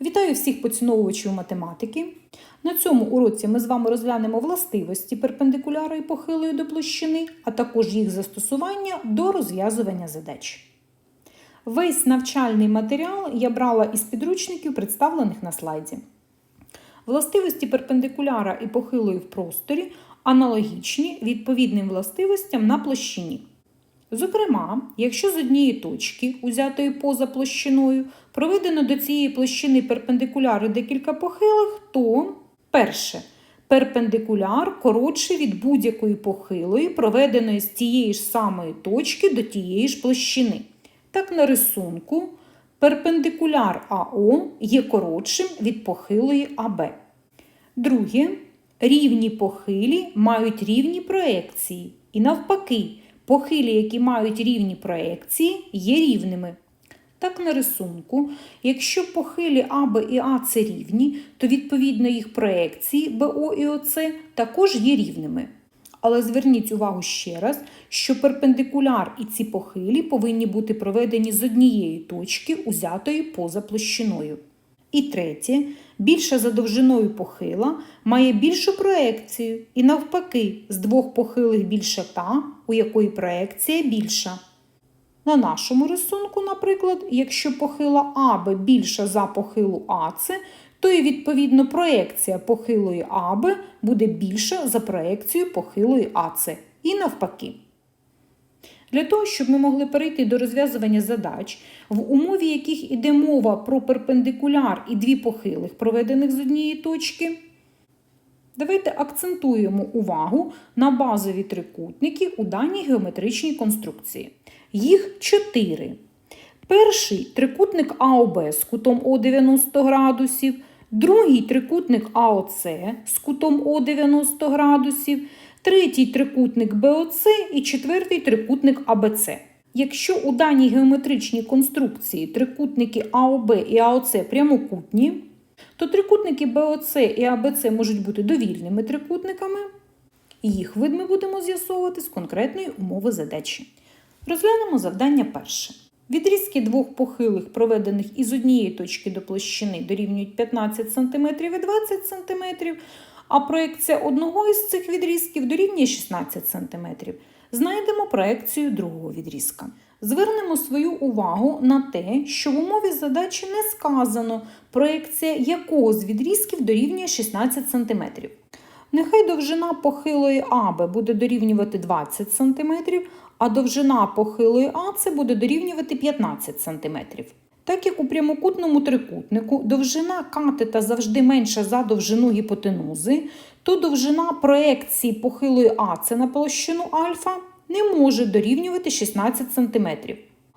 Вітаю всіх поціновувачів математики. На цьому уроці ми з вами розглянемо властивості перпендикуляра і похилої до площини, а також їх застосування до розв'язування задач. Весь навчальний матеріал я брала із підручників, представлених на слайді. Властивості перпендикуляра і похилої в просторі аналогічні відповідним властивостям на площині. Зокрема, якщо з однієї точки, узятої поза площиною, проведено до цієї площини перпендикуляри декілька похилих, то перше. Перпендикуляр коротший від будь-якої похилої, проведеної з тієї ж самої точки до тієї ж площини. Так, на рисунку перпендикуляр АО є коротшим від похилої АБ. Друге, рівні похилі мають рівні проекції. І навпаки, похилі, які мають рівні проекції, є рівними. Так, на рисунку, якщо похилі АБ і АЦ рівні, то відповідно їх проекції БО і ОЦ також є рівними. Але зверніть увагу ще раз, що перпендикуляр і ці похилі повинні бути проведені з однієї точки, узятої поза площиною. І третє, більша за довжиною похила має більшу проекцію, і навпаки, з двох похилих більша та, у якої проекція більша. На нашому рисунку, наприклад, якщо похила АБ більша за похилу АЦ, то і відповідно проекція похилої АБ буде більша за проекцію похилої АЦ. І навпаки. Для того, щоб ми могли перейти до розв'язування задач, в умові яких іде мова про перпендикуляр і дві похилих, проведених з однієї точки, давайте акцентуємо увагу на базові трикутники у даній геометричній конструкції. Їх чотири. Перший трикутник АОБ з кутом О 90 градусів, другий трикутник АОЦ з кутом О 90 градусів, третій трикутник БОЦ і четвертий трикутник АБЦ. Якщо у даній геометричній конструкції трикутники АОБ і АОЦ прямокутні, то трикутники БОЦ і АБЦ можуть бути довільними трикутниками. Їх вид ми будемо з'ясовувати з конкретної умови задачі. Розглянемо завдання перше. Відрізки двох похилих, проведених із однієї точки до площини, дорівнюють 15 см і 20 см, а проекція одного із цих відрізків дорівнює 16 см. Знайдемо проекцію другого відрізка. Звернемо свою увагу на те, що в умові задачі не сказано, проекція якого з відрізків дорівнює 16 см. Нехай довжина похилої АБ буде дорівнювати 20 см, а довжина похилої АЦ буде дорівнювати 15 см. Так як у прямокутному трикутнику довжина катета завжди менша за довжину гіпотенузи, то довжина проекції похилої АЦ на площину альфа не може дорівнювати 16 см.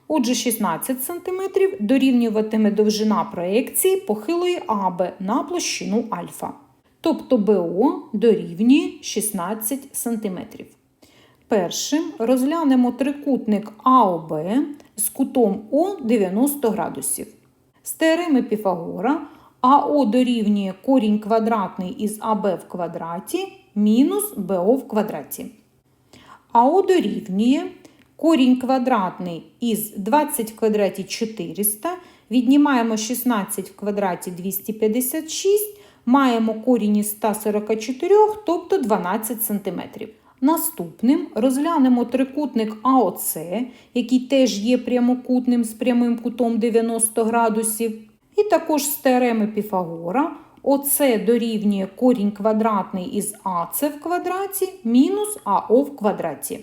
Отже, 16 см дорівнюватиме довжина проекції похилої АБ на площину альфа. Тобто БО дорівнює 16 см. Першим розглянемо трикутник АОБ з кутом О 90 градусів. З теореми Піфагора АО дорівнює корінь квадратний із АБ в квадраті мінус БО в квадраті. АО дорівнює корінь квадратний із 20 в квадраті 400, віднімаємо 16 в квадраті 256, маємо корінь із 144, тобто 12 см. Наступним розглянемо трикутник АОЦ, який теж є прямокутним з прямим кутом 90 градусів. І також з теореми Піфагора ОЦ дорівнює корінь квадратний із АЦ в квадраті мінус АО в квадраті.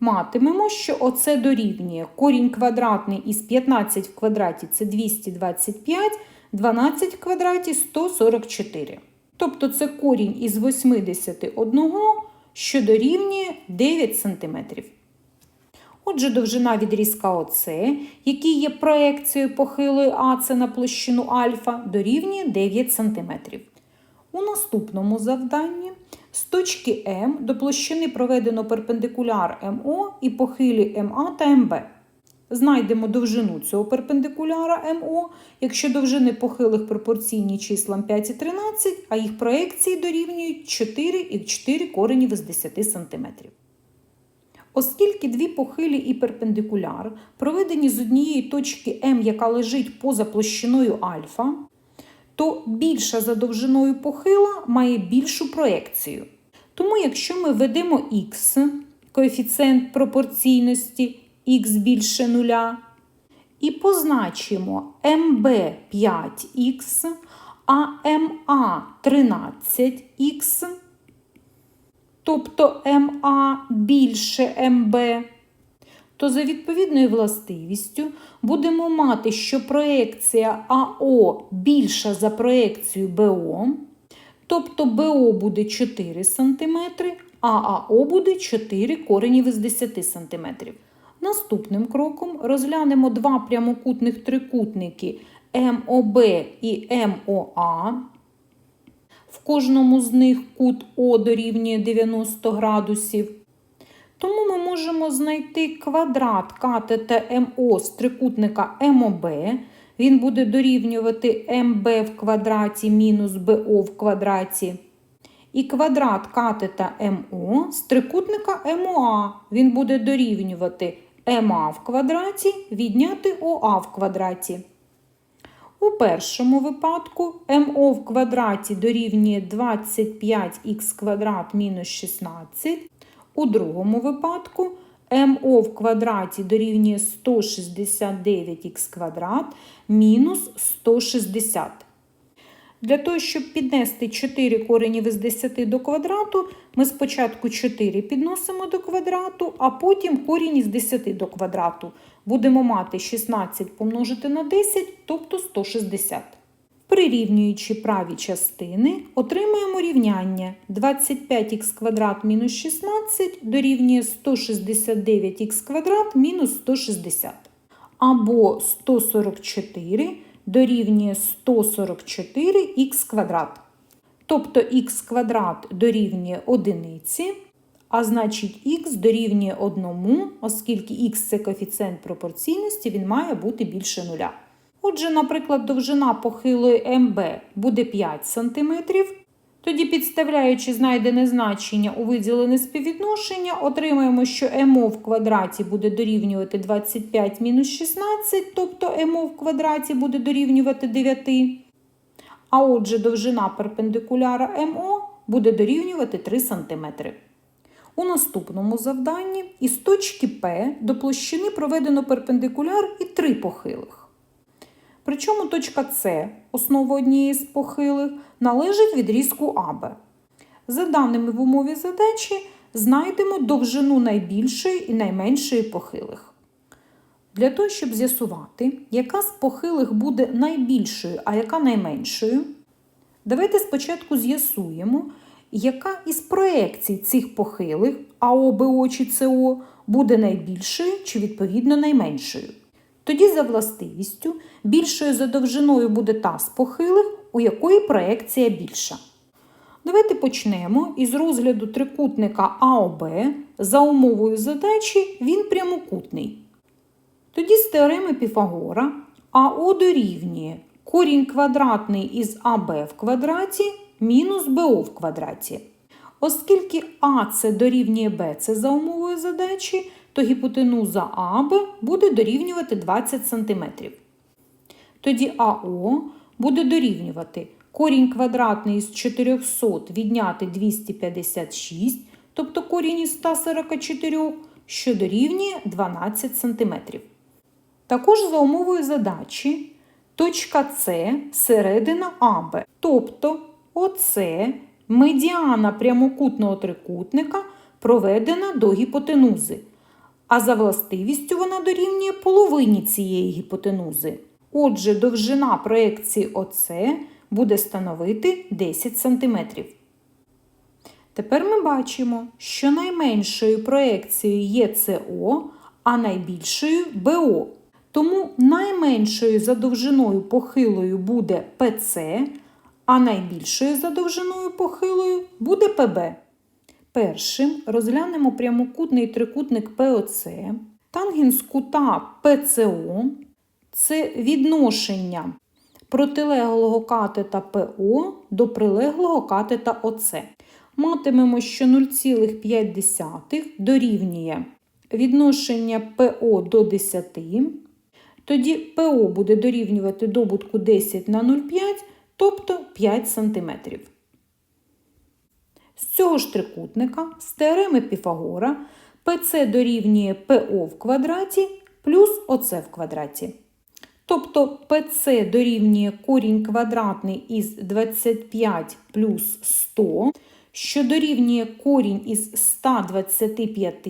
Матимемо, що ОЦ дорівнює корінь квадратний із 15 в квадраті це 225, 12 в квадраті 144. Тобто це корінь із 81 що дорівнює 9 см. Отже, довжина відрізка ОС, який є проекцією похилої АЦ на площину альфа, дорівнює 9 см. У наступному завданні з точки М до площини проведено перпендикуляр МО і похилі МА та МБ. Знайдемо довжину цього перпендикуляра МО, якщо довжини похилих пропорційні числам 5 і 13, а їх проекції дорівнюють 4 і 4 коренів із 10 см. Оскільки дві похилі і перпендикуляр проведені з однієї точки М, яка лежить поза площиною альфа, то більша за довжиною похила має більшу проекцію. Тому, якщо ми введемо х, коефіцієнт пропорційності х більше нуля, і позначимо МБ 5х, а МА 13х, тобто МА більше МБ, то за відповідною властивістю будемо мати, що проекція АО більша за проекцію БО, тобто БО буде 4 см, а АО буде 4 коренів із 10 см. Наступним кроком розглянемо два прямокутних трикутники МОБ і МОА. В кожному з них кут О дорівнює 90 градусів. Тому ми можемо знайти квадрат катета МО з трикутника МОБ. Він буде дорівнювати МБ в квадраті мінус БО в квадраті. І квадрат катета МО з трикутника МОА. Він буде дорівнювати МА в квадраті відняти ОА в квадраті. У першому випадку МО в квадраті дорівнює 25х квадрат мінус 16. У другому випадку МО в квадраті дорівнює 169х квадрат мінус 160. Для того, щоб піднести 4 коренів із 10 до квадрату, ми спочатку 4 підносимо до квадрату, а потім корінь із 10 до квадрату. Будемо мати 16 помножити на 10, тобто 160. Прирівнюючи праві частини, отримаємо рівняння 25х квадрат мінус 16 дорівнює 169х квадрат мінус 160. Або 144 дорівнює 144х квадрат. Тобто х квадрат дорівнює одиниці, а значить х дорівнює 1, оскільки х це коефіцієнт пропорційності, він має бути більше нуля. Отже, наприклад, довжина похилої МБ буде 5 см. Тоді, підставляючи знайдене значення у виділене співвідношення, отримаємо, що МО в квадраті буде дорівнювати 25 мінус 16, тобто МО в квадраті буде дорівнювати 9. А отже, довжина перпендикуляра МО буде дорівнювати 3 см. У наступному завданні із точки П до площини проведено перпендикуляр і три похилих. Причому точка С, основа однієї з похилих, належить відрізку АБ. За даними в умові задачі, знайдемо довжину найбільшої і найменшої похилих. Для того, щоб з'ясувати, яка з похилих буде найбільшою, а яка найменшою, давайте спочатку з'ясуємо, яка із проекцій цих похилих АО, БО чи СО буде найбільшою чи відповідно найменшою. Тоді за властивістю більшою за довжиною буде та з похилих, у якої проекція більша. Давайте почнемо із розгляду трикутника АОБ. За умовою задачі він прямокутний. Тоді з теореми Піфагора АО дорівнює корінь квадратний із АБ в квадраті мінус БО в квадраті. Оскільки АЦ дорівнює БЦ за умовою задачі, то гіпотенуза АБ буде дорівнювати 20 см. Тоді АО буде дорівнювати корінь квадратний із 400 відняти 256, тобто корінь із 144, що дорівнює 12 см. Також за умовою задачі точка С середина АБ, тобто ОЦ медіана прямокутного трикутника проведена до гіпотенузи, а за властивістю вона дорівнює половині цієї гіпотенузи. Отже, довжина проекції ОС буде становити 10 см. Тепер ми бачимо, що найменшою проекцією є СО, а найбільшою БО. Тому найменшою за довжиною похилою буде ПЦ, а найбільшою за довжиною похилою буде ПБ. Першим розглянемо прямокутний трикутник ПОЦ, тангенс кута ПЦО це відношення протилеглого катета ПО до прилеглого катета ОЦ. Матимемо, що 0,5 дорівнює відношення ПО до 10. Тоді ПО буде дорівнювати добутку 10 на 0,5, тобто 5 см. З цього ж трикутника з теореми Піфагора PC дорівнює PO в квадраті плюс ОЦ в квадраті. Тобто PC дорівнює корінь квадратний із 25 плюс 100, що дорівнює корінь із 125.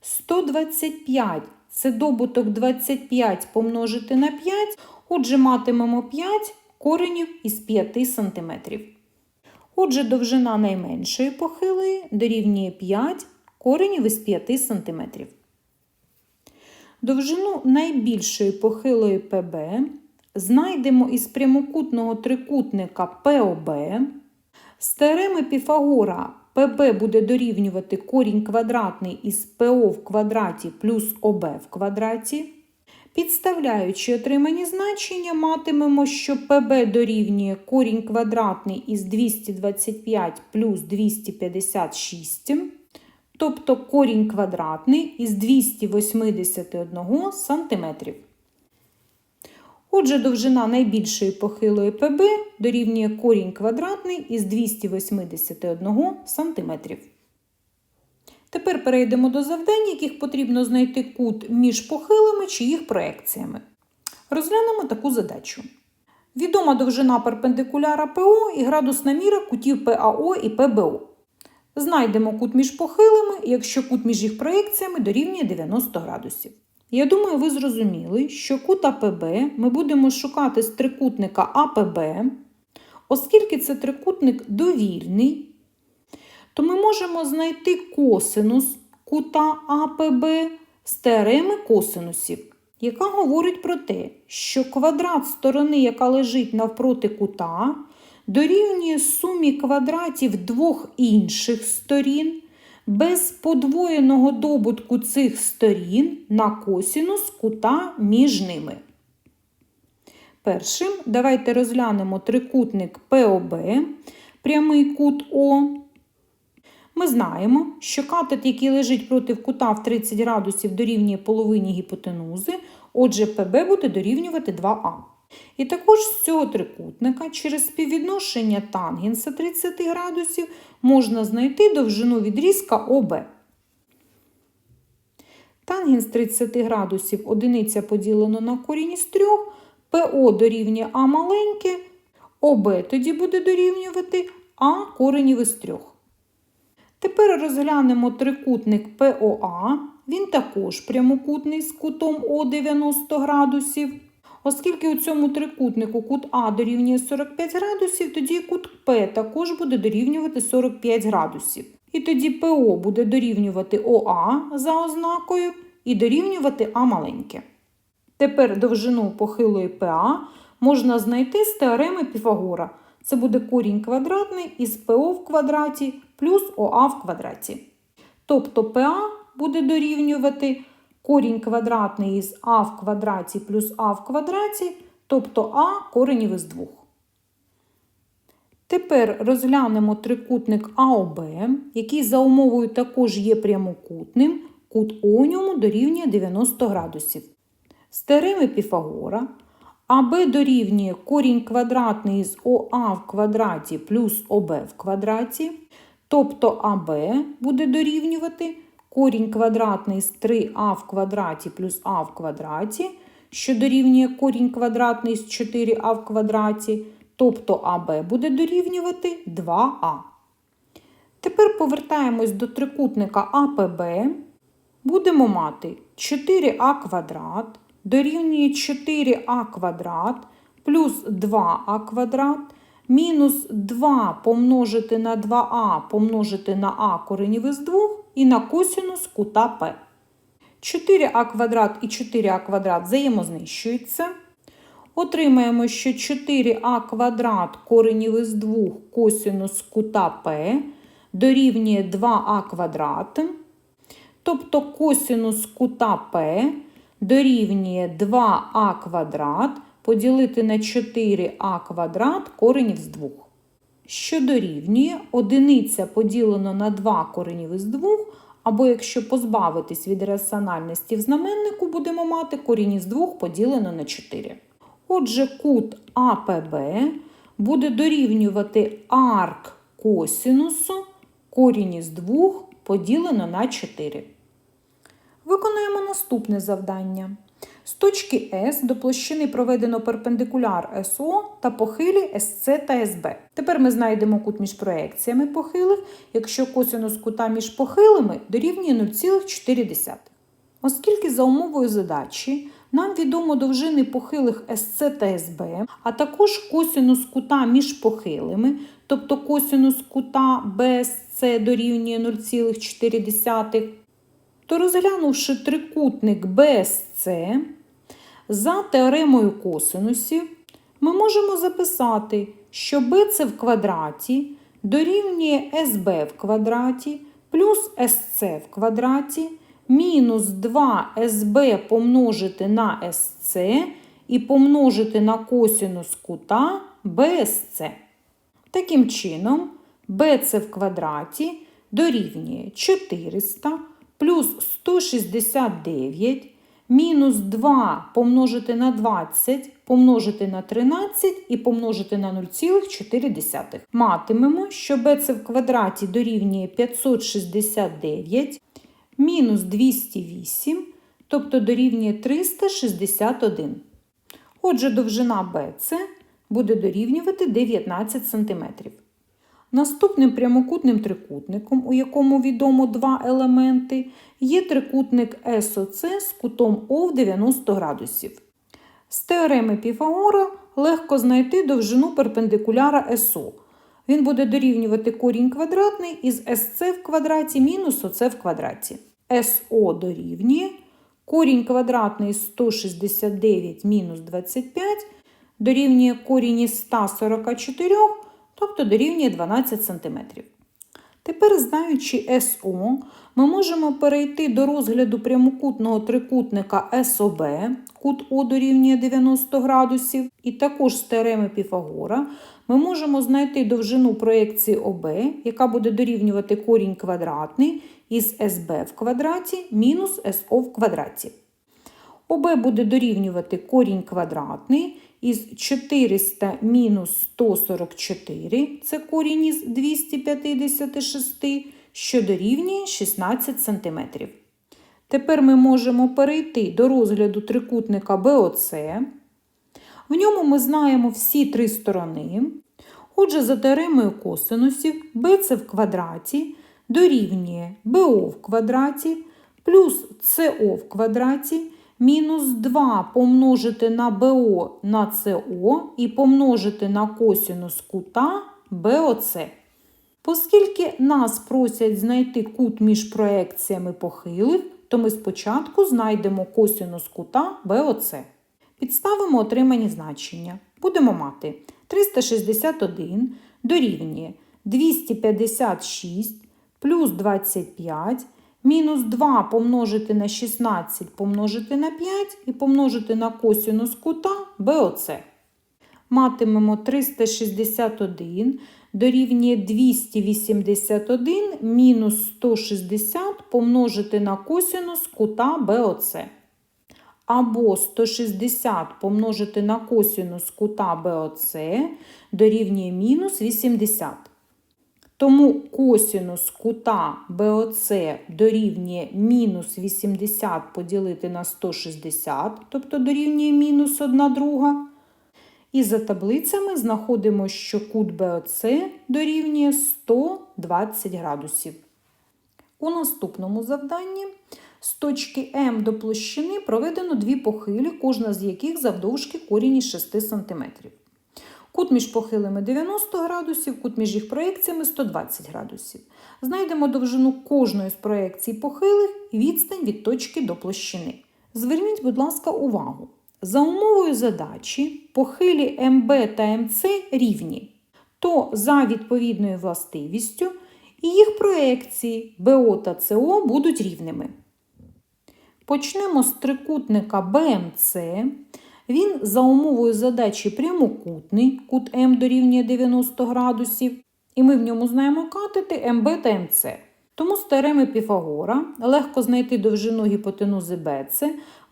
125 це добуток 25 помножити на 5, отже, матимемо 5 коренів із 5 см. Отже, довжина найменшої похилої дорівнює 5 коренів із 5 см. Довжину найбільшої похилої ПБ знайдемо із прямокутного трикутника ПОБ. З теореми Піфагора ПБ буде дорівнювати корінь квадратний із ПО в квадраті плюс ОБ в квадраті. Підставляючи отримані значення, матимемо, що ПБ дорівнює корінь квадратний із 225 плюс 256, тобто корінь квадратний із 281 см. Отже, довжина найбільшої похилої ПБ дорівнює корінь квадратний із 281 см. Тепер перейдемо до завдань, яких потрібно знайти кут між похилими чи їх проекціями. Розглянемо таку задачу. Відома довжина перпендикуляра ПО і градусна міра кутів ПАО і ПБО. Знайдемо кут між похилими, якщо кут між їх проекціями дорівнює 90 градусів. Я думаю, ви зрозуміли, що кут АПБ ми будемо шукати з трикутника АПБ, оскільки це трикутник довільний, то ми можемо знайти косинус кута АПБ з теореми косинусів, яка говорить про те, що квадрат сторони, яка лежить навпроти кута, дорівнює сумі квадратів двох інших сторін без подвоєного добутку цих сторін на косінус кута між ними. Першим давайте розглянемо трикутник ПОБ, прямий кут О. Ми знаємо, що катет, який лежить проти кута в 30 градусів, дорівнює половині гіпотенузи, отже, ПБ буде дорівнювати 2А. І також з цього трикутника через співвідношення тангенса 30 градусів можна знайти довжину відрізка ОБ. Тангенс 30 градусів одиниця поділено на корінь із 3, ПО дорівнює А маленьке, ОБ тоді буде дорівнювати А коренів із 3. Тепер розглянемо трикутник ПОА. Він також прямокутний з кутом О 90 градусів. Оскільки у цьому трикутнику кут А дорівнює 45 градусів, тоді кут П також буде дорівнювати 45 градусів. І тоді ПО буде дорівнювати ОА за ознакою і дорівнювати А маленьке. Тепер довжину похилої ПА можна знайти з теореми Піфагора. Це буде корінь квадратний із ПО в квадраті плюс ОА в квадраті. Тобто ПА буде дорівнювати корінь квадратний із а в квадраті плюс а в квадраті, тобто а коренів із 2. Тепер розглянемо трикутник АОБ, який за умовою також є прямокутним, кут О ньому дорівнює 90 градусів. З теореми Піфагора АБ дорівнює корінь квадратний із ОА в квадраті плюс ОБ в квадраті, тобто АБ буде дорівнювати корінь квадратний з 3а в квадраті плюс а в квадраті, що дорівнює корінь квадратний з 4а в квадраті, тобто АБ буде дорівнювати 2а. Тепер повертаємось до трикутника АПБ. Будемо мати 4а квадрат дорівнює 4а квадрат плюс 2а квадрат мінус 2 помножити на 2а помножити на а коренів із 2 і на косінус кута П. 4а квадрат і 4а квадрат взаємознищуються. Отримаємо, що 4а квадрат коренів із 2 косінус кута П дорівнює 2а квадрат. Тобто косінус кута П дорівнює 2а квадрат поділити на 4а квадрат коренів з 2. Що дорівнює одиниця поділено на 2 коренів із 2, або якщо позбавитись від раціональності в знаменнику, будемо мати корінь із 2 поділено на 4. Отже, кут АПБ буде дорівнювати арк косінусу корінь із 2 поділено на 4. Виконуємо наступне завдання. З точки С до площини проведено перпендикуляр СО та похилі СЦ та СБ. Тепер ми знайдемо кут між проекціями похилих, якщо косинус кута між похилими дорівнює 0,4. Оскільки за умовою задачі нам відомо довжини похилих СЦ та СБ, а також косинус кута між похилими, тобто косинус кута БСЦ дорівнює 0,4, то розглянувши трикутник БСЦ за теоремою косинусів, ми можемо записати, що BC в квадраті дорівнює SB в квадраті плюс SC в квадраті мінус 2 SB помножити на SC і помножити на косинус кута BSC. Таким чином, BC в квадраті дорівнює 400 плюс 169 мінус 2 помножити на 20 помножити на 13 і помножити на 0,4. Матимемо, що BC в квадраті дорівнює 569 мінус 208, тобто дорівнює 361. Отже, довжина BC буде дорівнювати 19 см. Наступним прямокутним трикутником, у якому відомо два елементи, є трикутник SOC з кутом О в 90 градусів. З теореми Піфагора легко знайти довжину перпендикуляра СО. Він буде дорівнювати корінь квадратний із SC в квадраті мінус ОЦ в квадраті. СО дорівнює корінь квадратний із 169 мінус 25 дорівнює корінь із 144 тобто дорівнює 12 см. Тепер, знаючи СО, ми можемо перейти до розгляду прямокутного трикутника СОБ, кут О дорівнює 90 градусів, і також з теореми Піфагора ми можемо знайти довжину проєкції ОБ, яка буде дорівнювати корінь квадратний із СБ в квадраті мінус СО в квадраті. ОБ буде дорівнювати корінь квадратний із 400 мінус 144, це корінь із 256, що дорівнює 16 см. Tепер ми можемо перейти до розгляду трикутника БОЦ. В ньому ми знаємо всі три сторони. Отже, за теоремою косинусів BC в квадраті дорівнює БО в квадраті плюс СО в квадраті мінус 2 помножити на БО на СО і помножити на косинус кута БОЦ. Оскільки нас просять знайти кут між проекціями похилих, то ми спочатку знайдемо косинус кута БОЦ. Підставимо отримані значення. Будемо мати 361 дорівнює 256 плюс 25 мінус 2 помножити на 16 помножити на 5 і помножити на косинус кута БОЦ. Матимемо 361 дорівнює 281 мінус 160 помножити на косинус кута БОЦ. Або 160 помножити на косинус кута БОЦ дорівнює мінус 80. Тому косинус кута БОЦ дорівнює мінус 80 поділити на 160, тобто дорівнює мінус 1 друга. І за таблицями знаходимо, що кут БОЦ дорівнює 120 градусів. У наступному завданні з точки М до площини проведено дві похилі, кожна з яких завдовжки корінь із 6 см. Кут між похилими 90 градусів, кут між їх проекціями 120 градусів. Знайдемо довжину кожної з проекцій похилих і відстань від точки до площини. Зверніть, будь ласка, увагу. За умовою задачі похилі МБ та МЦ рівні, то за відповідною властивістю і їх проекції БО та СО будуть рівними. Почнемо з трикутника БМЦ. Він за умовою задачі прямокутний, кут М дорівнює 90 градусів, і ми в ньому знаємо катети МБ та МЦ. Тому з теореми Піфагора легко знайти довжину гіпотенузи БЦ.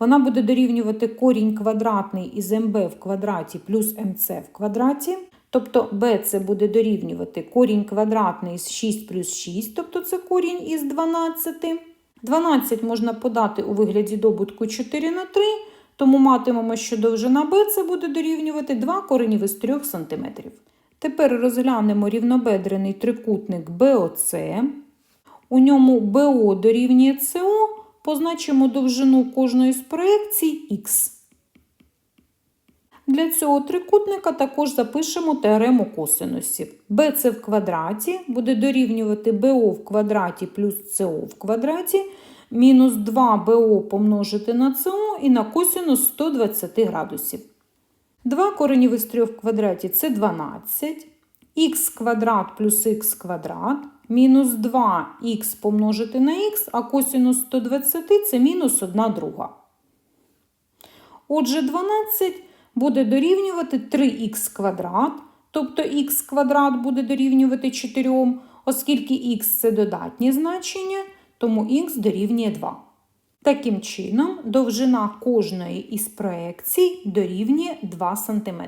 Вона буде дорівнювати корінь квадратний із МБ в квадраті плюс МЦ в квадраті. Тобто b це буде дорівнювати корінь квадратний з 6 плюс 6, тобто це корінь із 12. 12 можна подати у вигляді добутку 4 на 3, тому матимемо, що довжина це буде дорівнювати 2 коренів із 3 см. Тепер розглянемо рівнобедрений трикутник BOC. У ньому BO дорівнює CO, позначимо довжину кожної з проекцій Х. Для цього трикутника також запишемо теорему косинусів. BC в квадраті буде дорівнювати BO в квадраті плюс CO в квадраті, мінус 2BO помножити на CO і на косинус 120 градусів. 2 коренів із 3 в квадраті це 12, х квадрат плюс х квадрат, мінус 2х помножити на х, а косинус 120 це мінус 1 друга. Отже, 12 буде дорівнювати 3х квадрат, тобто х квадрат буде дорівнювати 4, оскільки х це додатнє значення, тому х дорівнює 2. Таким чином, довжина кожної із проекцій дорівнює 2 см.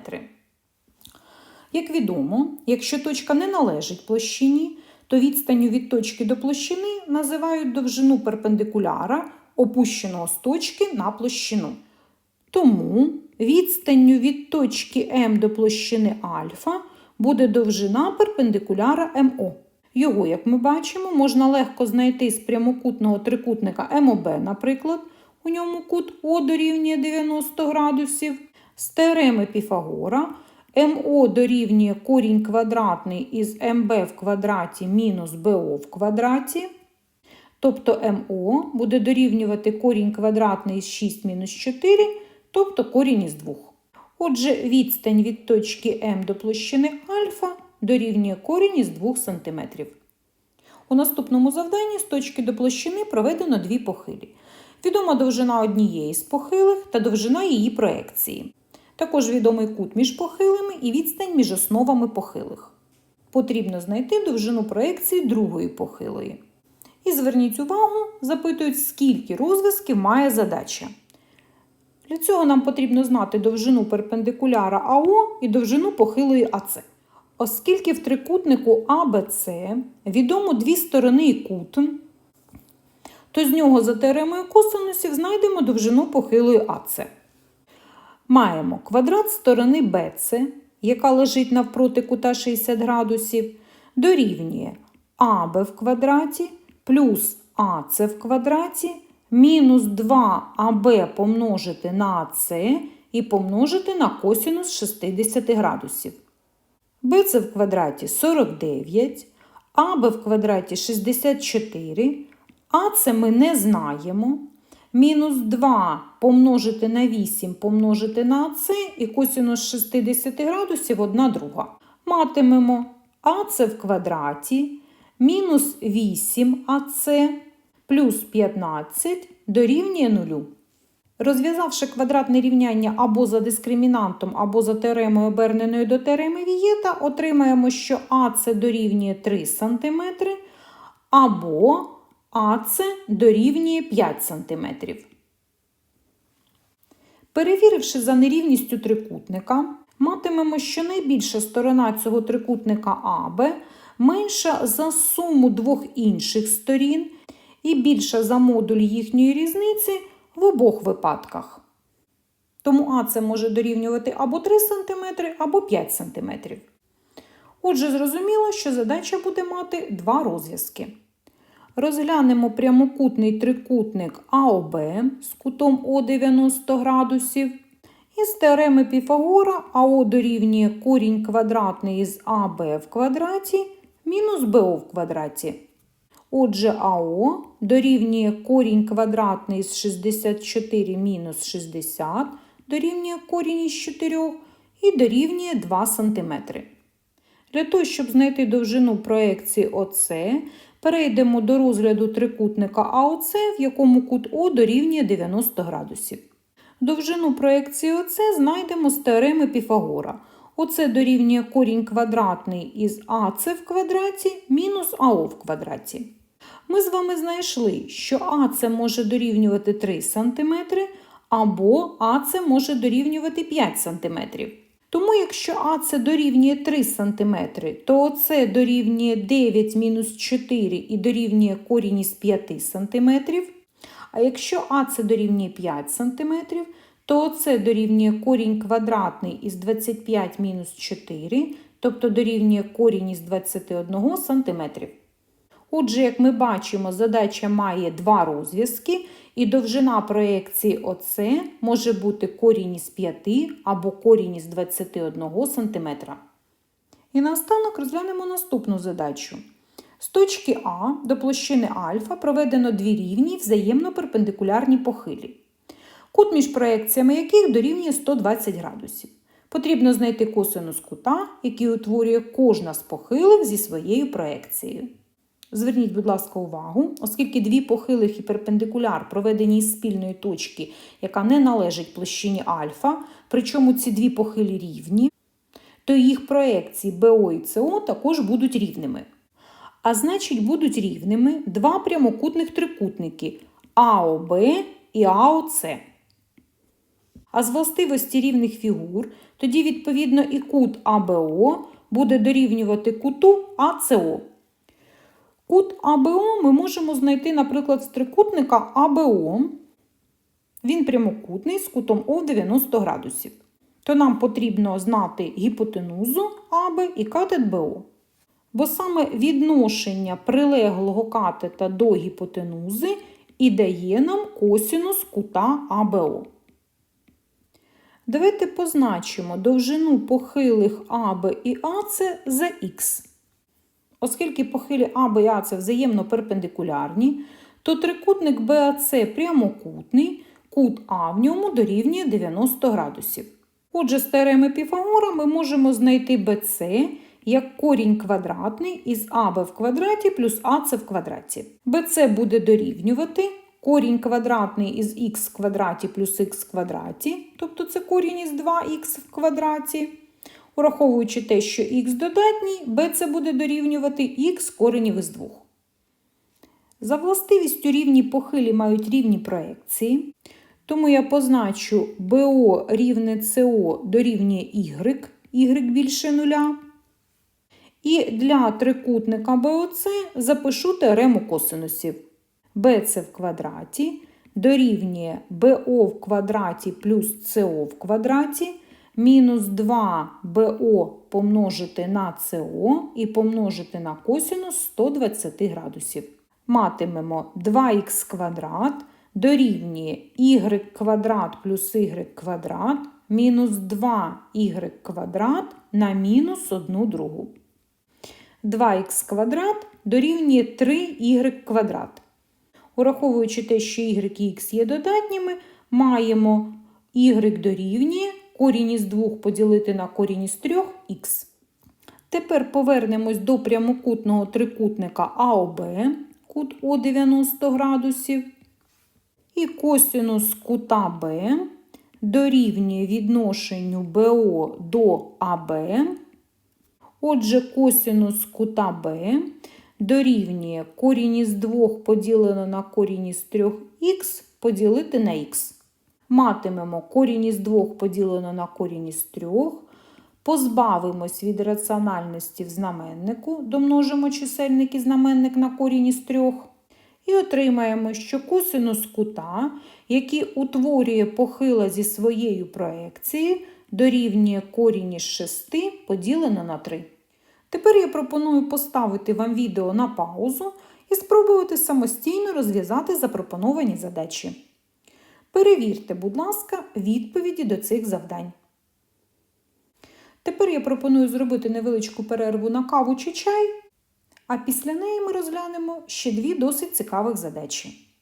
Як відомо, якщо точка не належить площині, то відстанню від точки до площини називають довжину перпендикуляра, опущеного з точки на площину. Тому відстанню від точки М до площини альфа буде довжина перпендикуляра МО. Його, як ми бачимо, можна легко знайти з прямокутного трикутника МОБ, наприклад, у ньому кут О дорівнює 90 градусів, з теореми Піфагора МО дорівнює корінь квадратний із МБ в квадраті мінус БО в квадраті. Тобто МО буде дорівнювати корінь квадратний із 6 мінус 4, тобто корінь із 2. Отже, відстань від точки М до площини альфа дорівнює корінь із 2 см. У наступному завданні з точки до площини проведено дві похилі. Відома довжина однієї з похилих та довжина її проекції. Також відомий кут між похилими і відстань між основами похилих. Потрібно знайти довжину проекції другої похилої. І зверніть увагу, запитують, скільки розв'язків має задача. Для цього нам потрібно знати довжину перпендикуляра АО і довжину похилої АЦ. Оскільки в трикутнику АБЦ відомо дві сторони і кут, то з нього за теоремою косинусів знайдемо довжину похилої АЦ. Маємо квадрат сторони BC, яка лежить навпроти кута 60 градусів, дорівнює АБ в квадраті плюс АЦ в квадраті мінус 2АБ помножити на АЦ і помножити на косинус 60 градусів. БЦ в квадраті 49, АБ в квадраті 64, АЦ ми не знаємо. Мінус 2 помножити на 8 помножити на АЦ і косинус 60 градусів 1 друга. Матимемо АЦ в квадраті мінус 8 АЦ плюс 15 дорівнює 0. Розв'язавши квадратне рівняння або за дискримінантом, або за теоремою оберненою до теореми Вієта, отримаємо, що АЦ дорівнює 3 см, або АЦ дорівнює 5 см. Перевіривши за нерівністю трикутника, матимемо, що найбільша сторона цього трикутника АБ менша за суму двох інших сторін і більша за модуль їхньої різниці в обох випадках. Тому АЦ може дорівнювати або 3 см, або 5 см. Отже, зрозуміло, що задача буде мати два розв'язки. Розглянемо прямокутний трикутник АОБ з кутом О 90 градусів. Із теореми Піфагора АО дорівнює корінь квадратний із АБ в квадраті мінус БО в квадраті. Отже, АО дорівнює корінь квадратний з 64 мінус 60, дорівнює корінь із 4 і дорівнює 2 см. Для того, щоб знайти довжину проекції ОС, перейдемо до розгляду трикутника АОЦ, в якому кут О дорівнює 90 градусів. Довжину проекції ОС знайдемо з теореми Піфагора. ОС дорівнює корінь квадратний із АС в квадраті мінус АО в квадраті. Ми з вами знайшли, що АС може дорівнювати 3 см, або АС може дорівнювати 5 см. Тому, якщо АЦ дорівнює 3 см, то ОЦ дорівнює 9 мінус 4 і дорівнює корінь із 5 см. А якщо АЦ дорівнює 5 см, то ОЦ дорівнює корінь квадратний із 25 мінус 4, тобто дорівнює корінь із 21 см. Отже, як ми бачимо, задача має два розв'язки, і довжина проекції ОС може бути корінь із 5 або корінь із 21 см. І наостанок розглянемо наступну задачу. З точки А до площини альфа проведено дві рівні взаємно перпендикулярні похилі, кут між проекціями яких дорівнює 120 градусів. Потрібно знайти косинус кута, який утворює кожна з похилих зі своєю проекцією. Зверніть, будь ласка, увагу, оскільки дві похилих і перпендикуляр проведені із спільної точки, яка не належить площині альфа, причому ці дві похилі рівні, то їх проекції БО і СО також будуть рівними. А значить, будуть рівними два прямокутних трикутники АОБ і АОЦ. А з властивості рівних фігур, тоді, відповідно, і кут АБО буде дорівнювати куту АЦО. Кут АБО ми можемо знайти, наприклад, з трикутника АБО. Він прямокутний з кутом О 90 градусів. То нам потрібно знати гіпотенузу АБ і катет БО. Бо саме відношення прилеглого катета до гіпотенузи і дає нам косінус кута АБО. Давайте позначимо довжину похилих АБ і АЦ за х. Оскільки похилі АБ і АЦ взаємно перпендикулярні, то трикутник БАЦ прямокутний, кут А в ньому дорівнює 90 градусів. Отже, з теореми Піфагора ми можемо знайти БЦ як корінь квадратний із АБ в квадраті плюс АЦ в квадраті. БЦ буде дорівнювати корінь квадратний із х в квадраті плюс х в квадраті, тобто це корінь із 2х в квадраті. Ураховуючи те, що х додатній, b буде дорівнювати х коренів із 2. За властивістю рівні похилі мають рівні проекції, тому я позначу BO рівне CO дорівнює y, y більше нуля. І для трикутника BOC запишу теорему косинусів. BC в квадраті дорівнює BO в квадраті плюс CO в квадраті мінус 2BO помножити на СО і помножити на косинус 120 градусів. Матимемо 2х квадрат дорівнює y квадрат плюс y квадрат мінус 2y квадрат на мінус 1 другу. 2х квадрат дорівнює 3y квадрат. Ураховуючи те, що y і х є додатніми, маємо y дорівнює корінь із 2 поділити на корінь із 3 х. Тепер повернемось до прямокутного трикутника АОБ, кут О 90 градусів. І косинус кута Б дорівнює відношенню БО до АБ. Отже, косинус кута Б дорівнює корінь із 2 поділено на корінь із 3х поділити на х. Матимемо корінь із 2 поділено на корінь із 3, позбавимось від раціональності в знаменнику, домножимо чисельник і знаменник на корінь із 3. І отримаємо, що косинус кута, який утворює похила зі своєю проекцією, дорівнює корінь із 6 поділено на 3. Тепер я пропоную поставити вам відео на паузу і спробувати самостійно розв'язати запропоновані задачі. Перевірте, будь ласка, відповіді до цих завдань. Тепер я пропоную зробити невеличку перерву на каву чи чай, а після неї ми розглянемо ще дві досить цікавих задачі.